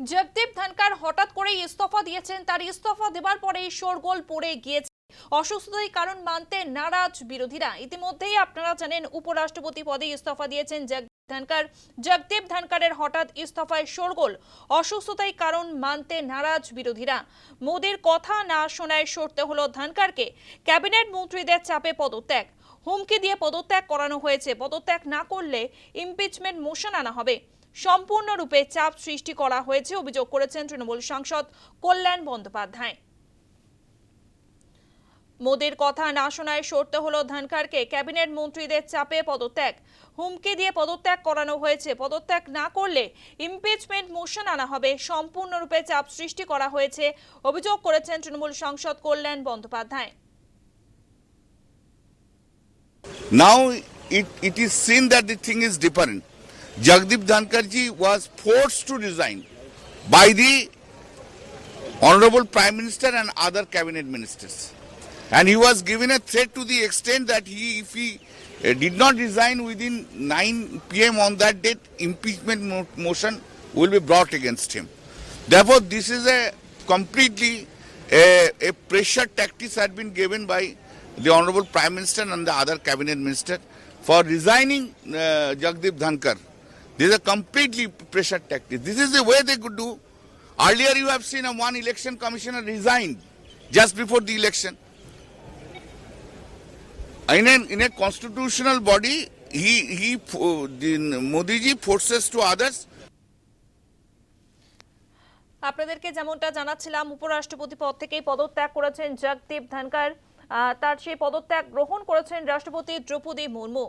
জগদীপ ধনকার হঠাৎ করেই ইস্তফা দিয়েছেন। তার ইস্তফা দেবার পরেই শোরগোল পড়ে গিয়েছে। অসুস্থতার কারণ মানতে নারাজ বিরোধীরা। ইতিমধ্যেই আপনারা জানেন, উপরাষ্ট্রপতি পদে ইস্তফা দিয়েছেন জগদীপ ধনকার। জগদীপ ধনকারের হঠাৎ ইস্তফায় শোরগোল। অসুস্থতার কারণ মানতে নারাজ বিরোধীরা। মোদির কথা না শোনায় সরতে হলো ধনকারকে। ক্যাবিনেট মন্ত্রীদের চাপে পদত্যাগ। হুমকি দিয়ে পদত্যাগ করানো হয়েছে। পদত্যাগ না করলে ইমপিচমেন্ট মোশন আনা হবে। সম্পূর্ণরূপে চাপ সৃষ্টি করা হয়েছে অভিযোগ করেছেন তৃণমূল সাংসদ কল্যাণ বন্দ্যোপাধ্যায়। মোদির কথা না শোনায় সরতে হলো ধনখড়কে। ক্যাবিনেট মন্ত্রীদের চাপে পদত্যাগ। হুমকি দিয়ে পদত্যাগ করানো হয়েছে। পদত্যাগ না করলে ইমপিচমেন্ট মোশন আনা হবে। সম্পূর্ণরূপে চাপ সৃষ্টি করা হয়েছে অভিযোগ করেছেন তৃণমূল সাংসদ কল্যাণ Bandyopadhyay. Now it, it is seen that the thing is different. Jagdeep Dhankarji was forced to resign by the Honorable Prime Minister and other cabinet ministers. And he was given a threat to the extent that he, if he uh, did not resign within 9 pm on that date, impeachment mo- motion will be brought against him. Therefore, this is a completely a, a pressure tactics had been given by the Honorable Prime Minister and the other cabinet minister for resigning uh, Jagdeep Dhankar. This is a completely pressure tactic. This is the way they could do. Earlier, you have seen a one election commissioner resigned just before the election. In a, in a constitutional body, he, he, uh, the Modi ji forces to others আপনাদেরকে যেমনটা জানাচ্ছিলাম উপরাষ্ট্রপতি পদ থেকেই পদত্যাগ করেছেন জগদীপ ধনকর তার সেই পদত্যাগ গ্রহণ করেছেন রাষ্ট্রপতি দ্রৌপদী মুর্মু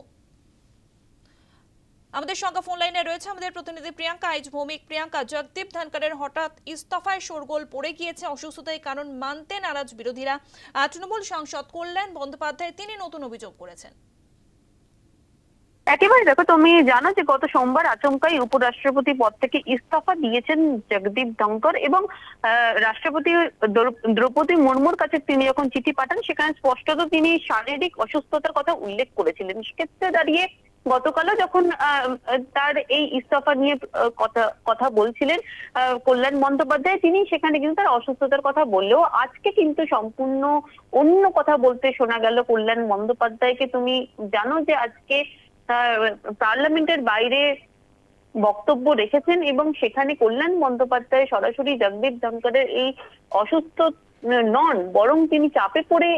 আমাদের সঙ্গে ফোন লাইনে রয়েছে আমাদের প্রতিনিধি প্রিয়াঙ্কা, আইজ ভৌমিক। প্রিয়াঙ্কা, জগদীপ ধনকরের হঠাৎ ইস্তফায় শোরগোল পড়ে গিয়েছে, অসুস্থতার কারণ মানতে নারাজ বিরোধীরা। তৃণমূল সাংসদ কল্যাণ বন্দ্যোপাধ্যায় তিনি নতুন অভিযোগ করেছেন। একেবারে দেখো, তুমি জানো যে গত সোমবার আচমকাই উপরাষ্ট্রপতি পদ থেকে ইস্তফা দিয়েছেন জগদীপ ধনকর এবং রাষ্ট্রপতি দ্রৌপদী মুর্মুর কাছে তিনি যখন চিঠি পাঠান, সেখানে স্পষ্টত তিনি শারীরিক অসুস্থতার কথা উল্লেখ করেছিলেন। সেক্ষেত্রে দাঁড়িয়ে গতকালও যখন তার এই ইস্তফা নিয়ে কথা কথা বলছিলেন কল্যাণ বন্দ্যোপাধ্যায়, তিনি সেখানে কিন্তু তার অসুস্থতার কথা বললেও আজকে কিন্তু সম্পূর্ণ অন্য কথা বলতে শোনা গেল কল্যাণ বন্দ্যোপাধ্যায়কে। তুমি জানো যে আজকে পার্লামেন্টের বাইরে বক্তব্য রেখেছেন এবং সেখানে কল্যাণ বন্দ্যোপাধ্যায় সরাসরি জগদীপ ধনকরের এই অসুস্থ নন, বরং তিনি চাপে পড়ে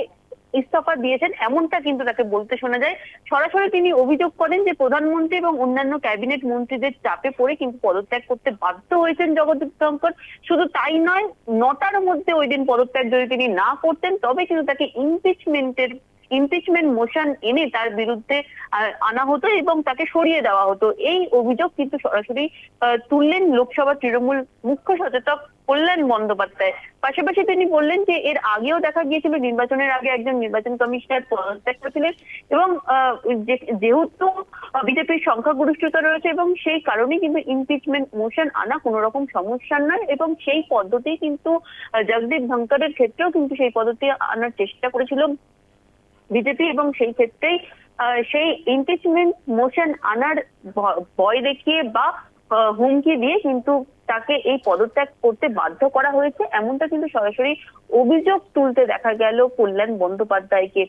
ইস্তফা দিয়েছেন, এমনটা কিন্তু তাকে বলতে শোনা যায়। সরাসরি তিনি অভিযোগ করেন যে প্রধানমন্ত্রী এবং অন্যান্য ক্যাবিনেট মন্ত্রীদের চাপে পড়ে কিন্তু পদত্যাগ করতে বাধ্য হয়েছেন জগদীপ ধনকর শুধু তাই নয়, নটার মধ্যে ওই দিন পদত্যাগ যদি তিনি না করতেন, তবে কিন্তু তাকে ইমপিচমেন্টের ইমপিচমেন্ট মোশন এনে তার বিরুদ্ধে আনা হতো এবং তাকে সরিয়ে দেওয়া হতো। এই অভিযোগ কিন্তু সরাসরি তুললেন লোকসভা তৃণমূল মুখ্য সচেতক কল্যাণ বন্দ্যোপাধ্যায়। পাশাপাশি তিনি বললেন যে, এর আগেও দেখা গিয়েছিল, নির্বাচনের আগে একজন নির্বাচন কমিশনার পদত্যাগ করেছিলেন এবং যেহেতু বিজেপির সংখ্যাগরিষ্ঠতা রয়েছে এবং সেই কারণে কিন্তু ইমপিচমেন্ট মোশন আনা কোনো রকম সমস্যা নয় এবং সেই পদ্ধতি কিন্তু জগদীপ ধনকরের ক্ষেত্রেও কিন্তু সেই পদ্ধতি আনার চেষ্টা করেছিল। বিজেপি এবং সেই ক্ষেত্রেই সেই ইমপিচমেন্ট মোশন আনার ভয় দেখিয়ে বা হুমকি দিয়ে কিন্তু তাকে এই পদত্যাগ করতে বাধ্য করা হয়েছে। এমনটা কিন্তু সরাসরি অভিযোগ তুলতে দেখা গেল কল্যাণ বন্দ্যোপাধ্যায়কে।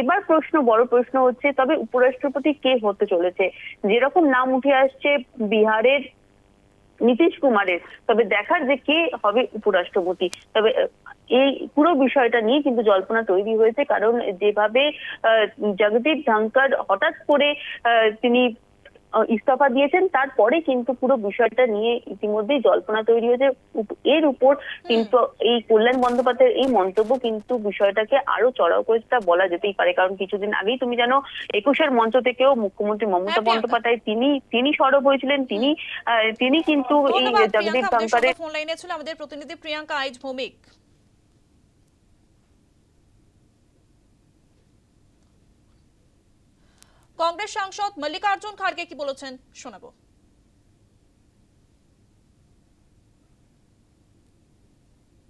এবার প্রশ্ন, বড় প্রশ্ন হচ্ছে, তবে উপরাষ্ট্রপতি কে হতে চলেছে? যেরকম নাম উঠে আসছে বিহারের নীতিশ কুমারের, তবে দেখার যে কে হবে উপরাষ্ট্রপতি। তবে এই পুরো বিষয়টা নিয়ে কিন্তু জল্পনা তৈরি হয়েছে কারণ যেভাবে জগদীপ ধনকর হঠাৎ করে তিনি ইস্তফা দিয়েছেন তারপরে কিন্তু পুরো বিষয়টা নিয়ে ইতিমধ্যেই জল্পনা তৈরি হয়েছে। এর উপর কিন্তু এই কল্যাণ বন্দ্যোপাধ্যায়ের এই মন্তব্য কিন্তু বিষয়টাকে আরও চড়াও করেছে তা বলা যেতেই পারে। কারণ কিছুদিন আগেই তুমি জানো একুশের মঞ্চ থেকেও মুখ্যমন্ত্রী মমতা হ্যাঁ, বন্দ্যোপাধ্যায় তিনি তিনি সরব হয়েছিলেন। তিনি তিনি কিন্তু এই জগদীপ ধনকরের আমাদের প্রতিনিধি প্রিয়াঙ্কা আইজ ভৌমিক। কংগ্রেস সাংসদ মল্লিকার্জুন খাড়গে কি বলেছেন শোনাবো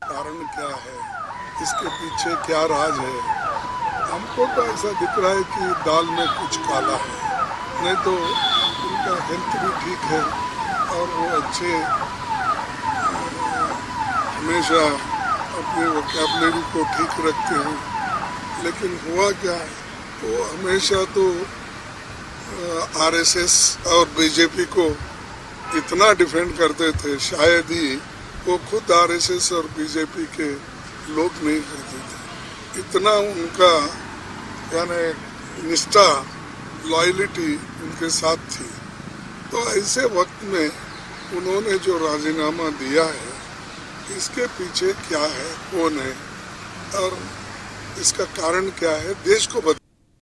कारण क्या है इसके पीछे क्या राज है हमको तो ऐसा दिख रहा है कि दाल में कुछ काला है नहीं तो उनका हेल्थ भी ठीक है और वो अच्छे हमेशा अपनी वोकेबलरी को ठीक रखते हैं लेकिन हुआ क्या है वो हमेशा तो आरएसएस और बीजेपी को इतना डिफेंड करते थे, शायद ही वो खुद आरएसएस और बीजेपी के लोग नहीं करते थे। इतना उनका, यानी निष्ठा लॉयलिटी उनके साथ थी। तो ऐसे वक्त में उन्होंने जो राजीनामा दिया है, इसके पीछे क्या है, कौन है, और इसका कारण क्या है, देश को बता